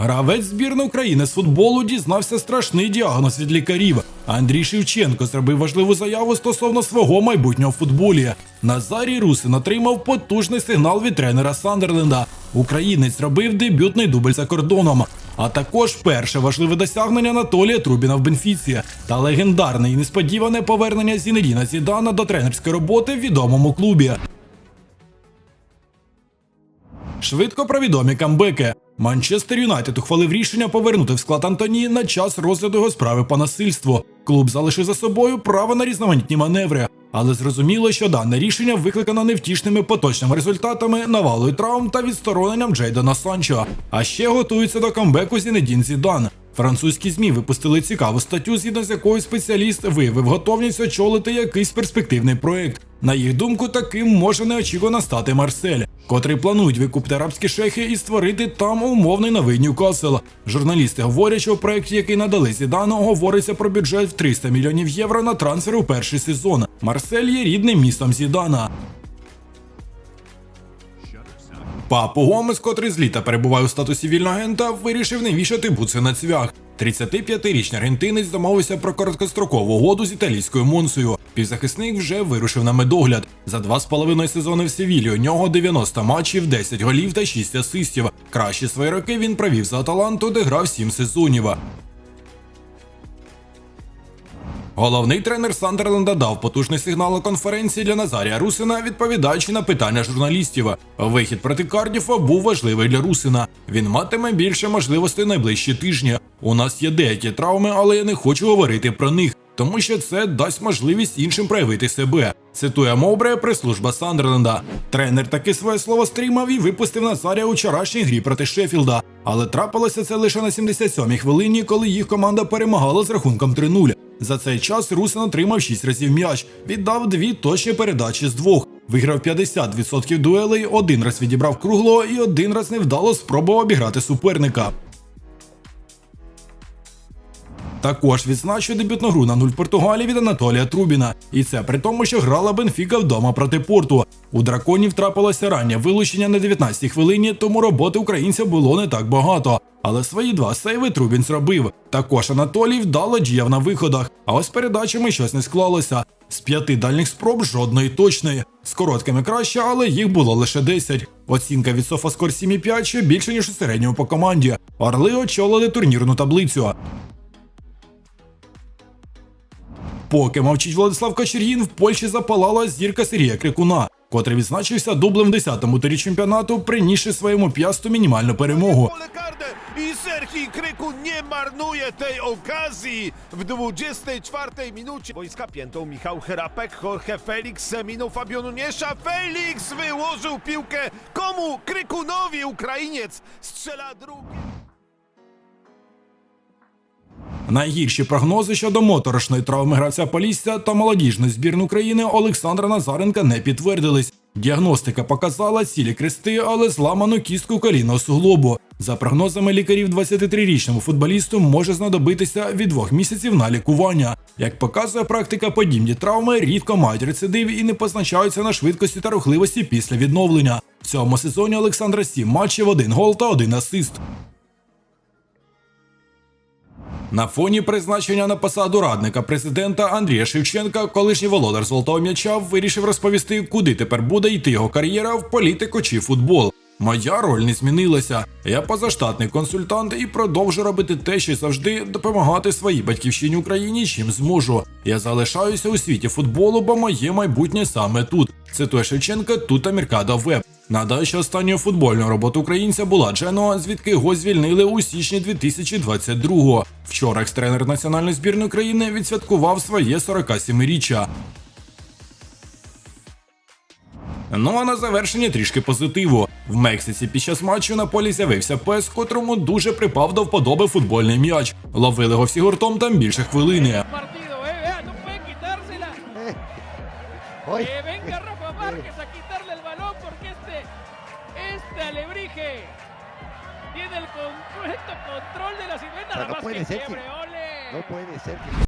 Гравець збірної України з футболу дізнався страшний діагноз від лікарів. Андрій Шевченко зробив важливу заяву стосовно свого майбутнього футболі. Назарій Русин отримав потужний сигнал від тренера Сандерленда. Українець зробив дебютний дубль за кордоном. А також перше важливе досягнення Анатолія Трубіна в Бенфіці та легендарне і несподіване повернення Зінедіна Зідана до тренерської роботи в відомому клубі. Швидко про відомі камбеки. Манчестер Юнайтед ухвалив рішення повернути в склад Антоні на час розгляду його справи по насильству. Клуб залишив за собою право на різноманітні маневри, але зрозуміло, що дане рішення викликано невтішними поточними результатами, навалою травм та відстороненням Джейдена Санчо. А ще готується до камбеку Зінедін Зідан. Французькі змі випустили цікаву статтю, згідно з якою спеціаліст виявив готовність очолити якийсь перспективний проект. На їх думку, таким може неочікувано стати Марсель, котрий планують викупити арабські шехи і створити там умовний новий Ньюкасл. Журналісти говорять, що в проєкті, який надали Зідану, говориться про бюджет в 300 мільйонів євро на трансфер у перший сезон. Марсель є рідним містом Зідана. Папу Гомес, котрий з літа перебуває у статусі вільного агента, вирішив не вішати буци на цвях. 35-річний аргентинець домовився про короткострокову угоду з італійською Монсою. Півзахисник вже вирушив на медогляд. За два з половиною сезони в Севілі у нього 90 матчів, 10 голів та 6 асистів. Кращі свої роки він провів за Аталанту, де грав 7 сезонів. Головний тренер Сандерленда дав потужний сигнал у конференції для Назарія Русина, відповідаючи на питання журналістів. Вихід проти Кардіфа був важливий для Русина. Він матиме більше можливостей найближчі тижні. У нас є деякі травми, але я не хочу говорити про них, тому що це дасть можливість іншим проявити себе. Цитує Мовбре прес-служба Сандерленда. Тренер таки своє слово стримав і випустив Назарія у вчорашній грі проти Шеффілда. Але трапилося це лише на 77-й хвилині, коли їх команда перемагала з рахунком 3-0. За цей час Русин отримав 6 разів м'яч, віддав дві точні передачі з двох. Виграв 50% дуелей, один раз відібрав кругло і один раз невдало спробував обіграти суперника. Також відзначу дебютну гру на нуль в Португалії від Анатолія Трубіна. І це при тому, що грала Бенфіка вдома проти порту. У драконів трапилося раннє вилучення на 19-й хвилині, тому роботи українця було не так багато. Але свої два сейви Трубін зробив. Також Анатолій вдало діяв на виходах. А ось передачами щось не склалося. З п'яти дальніх спроб жодної точної. З короткими краще, але їх було лише 10. Оцінка від Софаскор 7,5 ще більше, ніж у середньому по команді. Орли очолили турнірну таблицю. Поки мовчить Владислав Кочергін, в Польщі запалала зірка Сергія Крикуна, котрий відзначився дублем в 10-му турі чемпіонату, принісши своєму п'ясту мінімальну перемогу. Pole karne i Serhii Kryku nie marnuje tej okazji w 24 minucie. Wojska piętą Michał Herapek, Jorge Felix minął Fabio Nuniejsza. Felix wyłożył piłkę komu? Krykunowi, Ukrainiec strzela drugi. Найгірші прогнози щодо моторошної травми гравця Полісся та молодіжної збірної України Олександра Назаренка не підтвердились. Діагностика показала цілі крести, але зламану кістку колінного суглобу. За прогнозами лікарів, 23-річному футболісту може знадобитися від двох місяців на лікування. Як показує практика, подібні травми рідко мають рецидив і не позначаються на швидкості та рухливості після відновлення. В цьому сезоні Олександра 7 матчів, один гол та один асист. На фоні призначення на посаду радника президента Андрія Шевченка, колишній володар золотого м'яча, вирішив розповісти, куди тепер буде йти його кар'єра в політику чи футбол. Моя роль не змінилася. Я позаштатний консультант і продовжу робити те, що завжди допомагати своїй батьківщині Україні, чим зможу. Я залишаюся у світі футболу, бо моє майбутнє саме тут. Цитує Шевченка тут Аміркада Веб. Нагадаю, що останньою футбольною роботою українця була Джено, звідки його звільнили у січні 2022-го. Вчора екс-тренер національної збірної України відсвяткував своє 47-річчя. Ну а на завершення трішки позитиву. В Мексиці під час матчу на полі з'явився пес, котрому дуже припав до вподоби футбольний м'яч. Ловили його всі гуртом там більше хвилини. partido, alebrije tiene el completo control de la silueta. O sea, no Nada más puede que ser que- no puede ser que